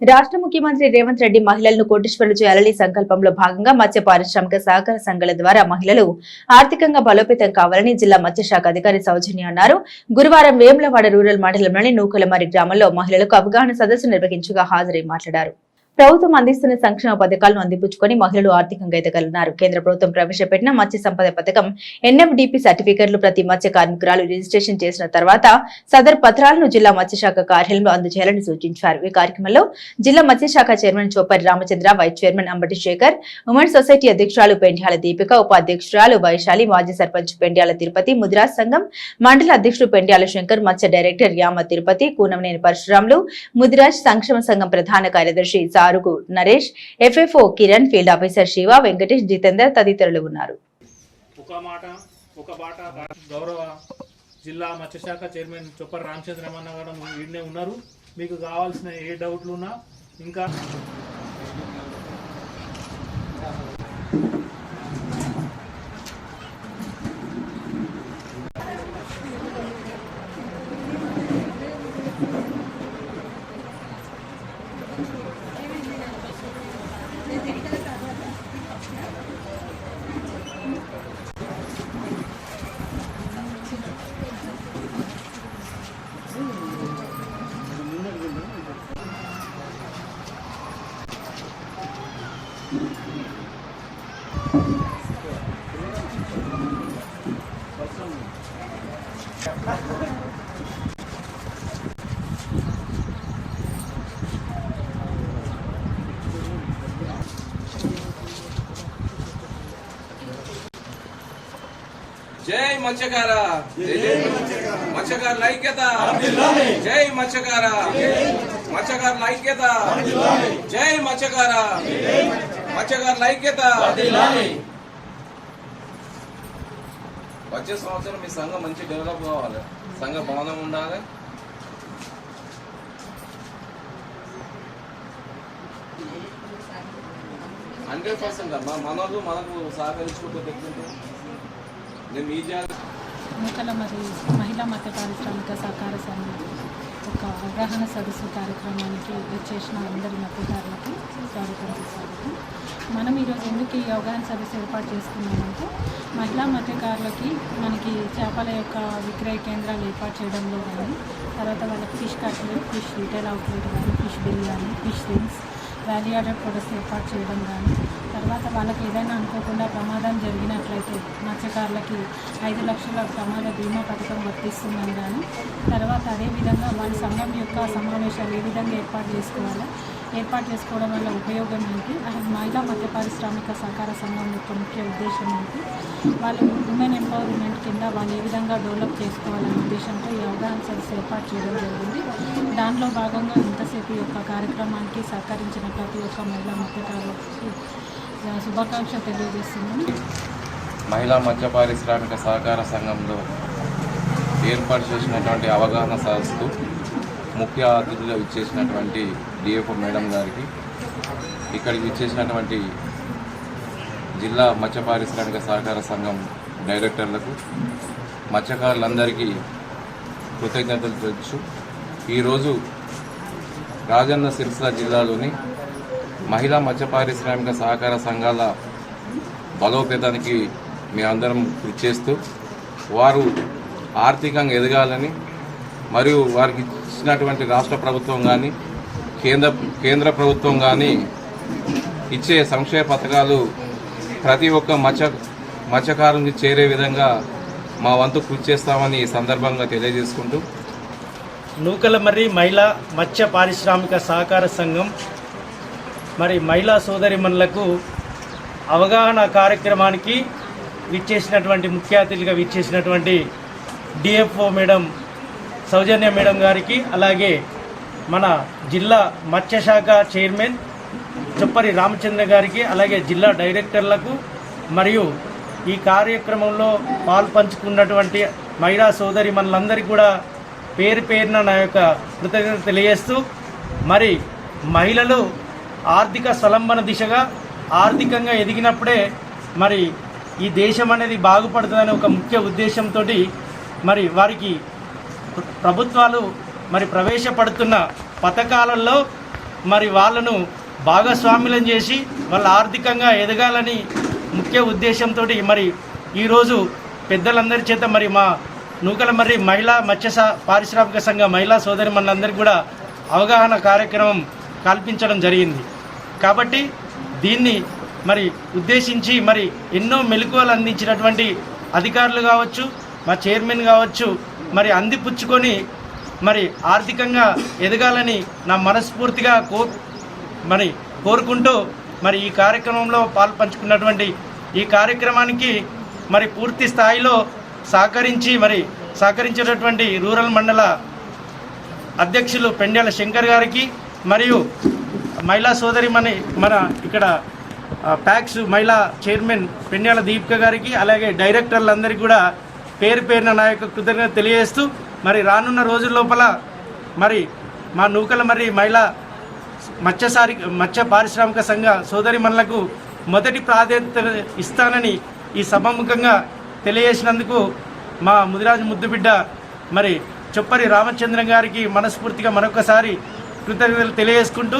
రాష్ట్ర ముఖ్యమంత్రి రేవంత్ రెడ్డి మహిళలను కోటీశ్వరులు చేయాలని సంకల్పంలో భాగంగా మత్స్య పారిశ్రామిక సహకార సంఘాల ద్వారా మహిళలు ఆర్థికంగా బలోపేతం కావాలని జిల్లా మత్స్యశాఖ అధికారి సౌజన్య అన్నారు. గురువారం వేములవాడ రూరల్ మండలంలోని నూకలమరి గ్రామంలో మహిళలకు అవగాహన సదస్సు నిర్వహించగా హాజరై మాట్లాడారు. ప్రభుత్వం అందిస్తున్న సంక్షేమ పథకాలను అందిపుచ్చుకొని మహిళలు ఆర్థికంగా ఎదగలన్నారు. కేంద్ర ప్రభుత్వం ప్రవేశపెట్టిన మత్స్య సంపద పథకం ఎన్ఎఫ్డిపి సర్టిఫికెట్లు ప్రతి మత్స్య కార్మికురాలు రిజిస్ట్రేషన్ చేసిన తర్వాత సదర్ పత్రాలను జిల్లా మత్స్యశాఖ కార్యాలయంలో అందజేయాలని సూచించారు. ఈ కార్యక్రమంలో జిల్లా మత్స్యశాఖ chairman Chopari Ramachandra vice chairman Ambati Shekhar women society అధ్యక్షురాలు పెండ్యాల దీపిక ఉపాధ్యక్షురాలు వైశాలి మాజీ సర్పంచ్ పెండ్యాల తిరుపతి ముద్రాజ్ సంఘం మండల అధ్యక్షుడు పెండ్యాల శంకర్ మత్స్య డైరెక్టర్ యామ తిరుపతి కూనంనేని పరశురాములు ముదిరాజ్ సంక్షేమ సంఘం ప్రధాన కార్యదర్శి Sarugu Naresh FFO Kiran field officer Shiva Venkatesh Jitender తదితరులు ఉన్నారు. గౌరవ జిల్లా మత్స్యశాఖ చైర్మన్ చొప్పర్ రామచంద్రమన్న గారు వీడినే ఉన్నారు. మీకు కావాల్సిన ఏ డౌట్లు ఉన్నా ఇంకా జై మత్స్యకార మత్స్యకారుల ఐక్యత జై మత్స్యకార మత్స్యకారుల ఐక్యత జై మత్స్యకార మత్స్యకారుల ఐక్యత. వచ్చే సంవత్సరం మీ సంఘం మంచి డెవలప్ కావాలి. సంఘ భవనం ఉండాలి. హండ్రెడ్ పర్సెంట్ అమ్మా మనోళ్ళు మనకు సహకరించుకుంటూ తెచ్చుకుంటే నేను ఈ జాగ్రత్త నూకల మరియు మహిళా మత్స్య పారిశ్రామిక సహకార సంఘం ఒక అవగాహన సదస్సు కార్యక్రమానికి వచ్చేసిన అందరి మత్స్యకారులకు స్వాగతం సుస్వాగతం మనం ఈరోజు ఎందుకు ఈ అవగాహన సర్వీస్ ఏర్పాటు చేసుకున్నామంటే మహిళా మత్స్యకారులకి మనకి చేపల యొక్క విక్రయ కేంద్రాలు ఏర్పాటు చేయడంలో కానీ తర్వాత వాళ్ళకి fish cutlet fish retail outlet కానీ fish biryani fish rings value order products ఏర్పాటు చేయడం కానీ తర్వాత వాళ్ళకి ఏదైనా అనుకోకుండా ప్రమాదం జరిగినట్లయితే మత్స్యకారులకి ఐదు లక్షల ప్రమాద బీమా పథకం వర్తిస్తుందని కానీ తర్వాత అదేవిధంగా వాళ్ళ సంఘం యొక్క సమావేశాలు ఏ విధంగా ఏర్పాటు చేసుకోవాలో ఏర్పాటు చేసుకోవడం వల్ల ఉపయోగం ఏంటి? అది మహిళా మధ్య పారిశ్రామిక సహకార సంఘం యొక్క ముఖ్య ఉద్దేశం ఏంటి? వాళ్ళు ఉమెన్ ఎంపవర్మెంట్ కింద వాళ్ళు ఏ విధంగా డెవలప్ చేసుకోవాలనే ఉద్దేశంతో ఈ అవగాహన సదస్సు ఏర్పాటు చేయడం జరిగింది. దానిలో భాగంగా ఇంతసేపు యొక్క కార్యక్రమానికి సహకరించిన ప్రతి ఒక్క మహిళా మత్స్యకారులకి శుభాకాంక్ష తెలియజేస్తున్నాను. మహిళా మధ్య పారిశ్రామిక సహకార సంఘంలో ఏర్పాటు చేసినటువంటి అవగాహన సదస్సు ముఖ్య అతిథిగా ఇచ్చేసినటువంటి డిఎఫ్ఓ మేడం గారికి ఇక్కడికి ఇచ్చేసినటువంటి జిల్లా మత్స్య పారిశ్రామిక సహకార సంఘం డైరెక్టర్లకు మత్స్యకారులందరికీ కృతజ్ఞతలు తెలుసు ఈరోజు రాజన్న సిరిసిల్ల జిల్లాలోని మహిళా మత్స్య పారిశ్రామిక సహకార సంఘాల బలోపేతానికి మేమందరం కృషి చేస్తూ వారు ఆర్థికంగా ఎదగాలని మరియు వారికి ఇచ్చినటువంటి రాష్ట్ర ప్రభుత్వం కానీ కేంద్ర కేంద్ర ప్రభుత్వం కానీ ఇచ్చే సంక్షేమ పథకాలు ప్రతి ఒక్క మత్స్య మత్స్యకారునికి చేరే విధంగా మా వంతు కృషి చేస్తామని ఈ సందర్భంగా తెలియజేసుకుంటూ. నూకలమర్రి మహిళా మత్స్య పారిశ్రామిక సహకార సంఘం మరి మహిళా సోదరిమణులకు అవగాహన కార్యక్రమానికి విచ్చేసినటువంటి ముఖ్య అతిథిగా విచ్చేసినటువంటి డిఎఫ్ఓ మేడం సౌజన్య మేడం గారికి అలాగే మన జిల్లా మత్స్యశాఖ చైర్మన్ చొప్పరి రామచంద్ర గారికి అలాగే జిల్లా డైరెక్టర్లకు మరియు ఈ కార్యక్రమంలో పాల్పంచుకున్నటువంటి మహిళా సోదరి మనలందరికీ కూడా పేరు పేరున నా యొక్క కృతజ్ఞత తెలియజేస్తూ మరి మహిళలు ఆర్థిక స్వలంబన దిశగా ఆర్థికంగా ఎదిగినప్పుడే మరి ఈ దేశం అనేది బాగుపడుతుందనే ఒక ముఖ్య ఉద్దేశంతో మరి వారికి ప్రభుత్వాలు మరి ప్రవేశపడుతున్న పథకాలలో మరి వాళ్ళను భాగస్వామ్యం చేసి వాళ్ళ ఆర్థికంగా ఎదగాలని ముఖ్య ఉద్దేశంతో మరి ఈరోజు పెద్దలందరి చేత మరి మా నూకల మరి మహిళా మత్స్య పారిశ్రామిక సంఘ మహిళా సోదరి మనందరికీ కూడా అవగాహన కార్యక్రమం కల్పించడం జరిగింది. కాబట్టి దీన్ని మరి ఉద్దేశించి మరి ఎన్నో మెలకువలు అందించినటువంటి అధికారులు కావచ్చు మా చైర్మన్ కావచ్చు మరి అందిపుచ్చుకొని మరి ఆర్థికంగా ఎదగాలని నా మనస్ఫూర్తిగా కో మరి కోరుకుంటూ మరి ఈ కార్యక్రమంలో పాల్పంచుకున్నటువంటి ఈ కార్యక్రమానికి మరి పూర్తి స్థాయిలో సహకరించి మరి సహకరించినటువంటి రూరల్ మండల అధ్యక్షులు పెండ్యాల శంకర్ గారికి మరియు మహిళా సోదరి మన మన ఇక్కడ ప్యాక్స్ మహిళా చైర్మన్ పెండ్యాల దీపిక గారికి అలాగే డైరెక్టర్లందరికీ కూడా పేరు పేరున నా యొక్క కృతజ్ఞత తెలియజేస్తూ మరి రానున్న రోజుల లోపల మరి మా నూకల మరి మహిళా మత్స్యసారి మత్స్య పారిశ్రామిక సంఘ సోదరిమణులకు మొదటి ప్రాధాన్యత ఇస్తానని ఈ సభాముఖంగా తెలియజేసినందుకు మా ముదిరాజు ముద్దుబిడ్డ మరి చొప్పరి రామచంద్రం గారికి మనస్ఫూర్తిగా మరొకసారి కృతజ్ఞతలు తెలియజేసుకుంటూ